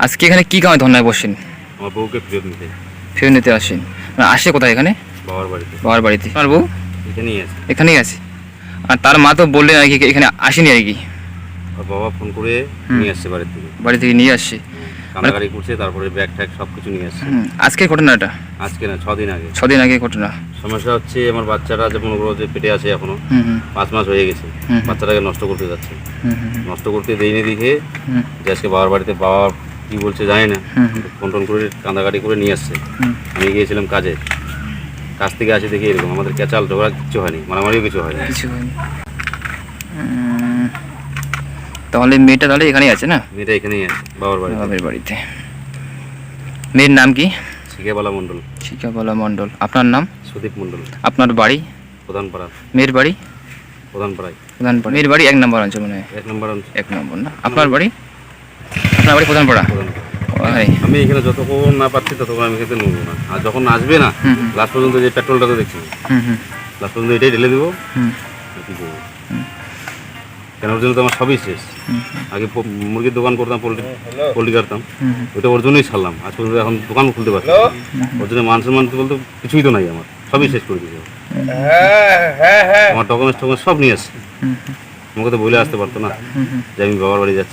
আজকে এখানে কি কামে ধর্নায় বসেন? আমার বউকে ফেরত নিতে। ফেরত নিতে আসেন। মানে আসে কোথায় এখানে? বাবার বাড়িতে। বাবার বাড়িতে। আমার বউ? এখানেই আছে। এখানেই আছে। আর তার মা তো বললেন আর কি এখানে আসেনি আর কি। বাবা ফোন করে নিয়ে আসছে বাড়ির থেকে। বাড়ি থেকে নিয়ে আসছে। করছে তারপরে ব্যাগ ট্যাগ সব কিছু নিয়ে আসছে। হুম, আজকের ঘটনাটা? আজকে না ছদিন আগে। ছদিন আগে ঘটনা। সমস্যা হচ্ছে আমার বাচ্চাটা যে মনে করো যে পেটে আছে এখনও পাঁচ মাস হয়ে গেছে। বাচ্চাটাকে নষ্ট করতে যাচ্ছে। নষ্ট করতে দেয়নি দেখে হুম। যে আজকে বাবার বাড়িতে বাবা কি বলছে জানি না। ফোন টোন করে কান্দাকাটি করে নিয়ে আসছে। আমি গিয়েছিলাম কাজে। কাজ থেকে আসে দেখি এরকম আমাদের ক্যাচাল ঝগড়া কিছু হয়নি মারামারিও কিছু হয়নি। কিছু হয়নি। তাহলে মেয়েটা তাহলে এখানেই আছে না? মেয়েটা এখানেই আছে বাবার বাড়িতে। বাবার বাড়িতে। মেয়ের নাম কি? শিখেবালা মণ্ডল। শিখাবলা মণ্ডল। আপনার নাম? সুদীপ মণ্ডল। আপনার বাড়ি? প্রধানপাড়া। মেয়ের বাড়ি? প্রধানপাড়ায়। প্রধানপাড়া। মেয়ের বাড়ি এক নম্বর অঞ্চল মনে এক নম্বর অঞ্চল। এক নম্বর না। আপনার বাড়ি? আপনার বাড়ি প্রধানপাড়া। আমি এখানে যতক্ষণ না পাচ্ছি ততক্ষণ আমি খেতে নেব না। আর যখন আসবে না লাস্ট পর্যন্ত যে পেট্রোলটা তো দেখছি। লাস্ট পর্যন্ত এটাই ঢেলে দেবো। হুম। কি করব? কেন ওর জন্য তো আমার সবই শেষ। আগে মুরগির দোকান করতাম পোল্ট্রি পোল্ট্রি কাটতাম। ওইটা ওর জন্যই ছাড়লাম। আজ পর্যন্ত এখন দোকান খুলতে পারছি না। ওর জন্য মান সম্মান বলতে কিছুই তো নাই আমার। সবই শেষ করে দিয়েছে। আমার ডকুমেন্টস টকুমেন্টস সব নিয়ে আসছে। আমাকে তো বলে আসতে পারতো না যে আমি বাবার বাড়ি যাচ্ছি।